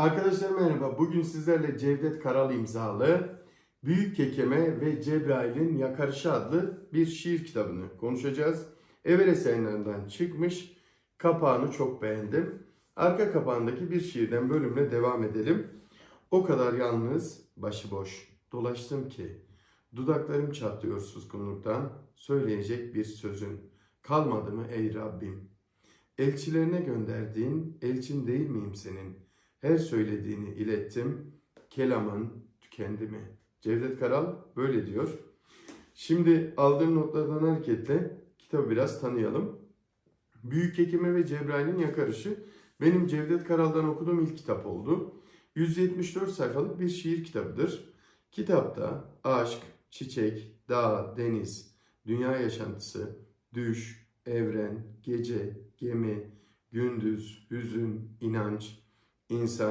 Arkadaşlar merhaba. Bugün sizlerle Cevdet Karal imzalı Büyük Kekeme ve Cebrail'in Yakarışı adlı bir şiir kitabını konuşacağız. Everest yayınlarından çıkmış. Kapağını çok beğendim. Arka kapağındaki bir şiirden bölümle devam edelim. O kadar yalnız, başıboş dolaştım ki dudaklarım çatlıyor suskunluktan söyleyecek bir sözün kalmadı mı ey Rabbim? Elçilerine gönderdiğin elçin değil miyim senin? Her söylediğini ilettim. Kelamın tükendi? Cevdet Karal böyle diyor. Şimdi aldığım notlardan hareketle kitabı biraz tanıyalım. Büyük Hekime ve Cebrail'in Yakarışı benim Cevdet Karal'dan okuduğum ilk kitap oldu. 174 sayfalık bir şiir kitabıdır. Kitapta aşk, çiçek, dağ, deniz, dünya yaşantısı, düş, evren, gece, gemi, gündüz, hüzün, inanç, insan,